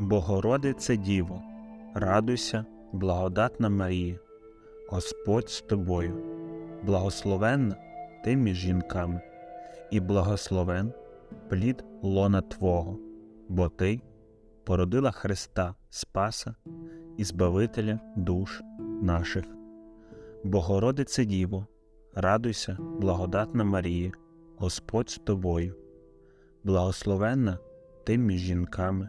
Богородице Діво, радуйся, благодатна Марія, Господь з тобою, благословенна ти між жінками, і благословен плід лона Твого, бо Ти породила Христа Спаса і Збавителя душ наших. Богородице Діво, радуйся, благодатна Марія, Господь з тобою, благословенна ти між жінками,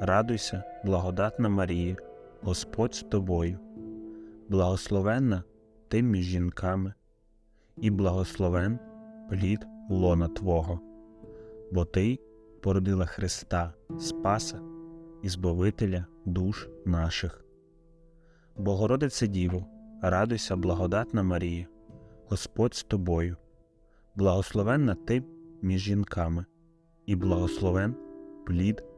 радуйся, благодатна Марія, Господь з тобою, благословенна ти між жінками, і благословен плід лона Твого, бо Ти породила Христа Спаса і Збавителя душ наших. Богородице Діво, радуйся, благодатна Марія, Господь з тобою, благословенна ти між жінками, і благословен плід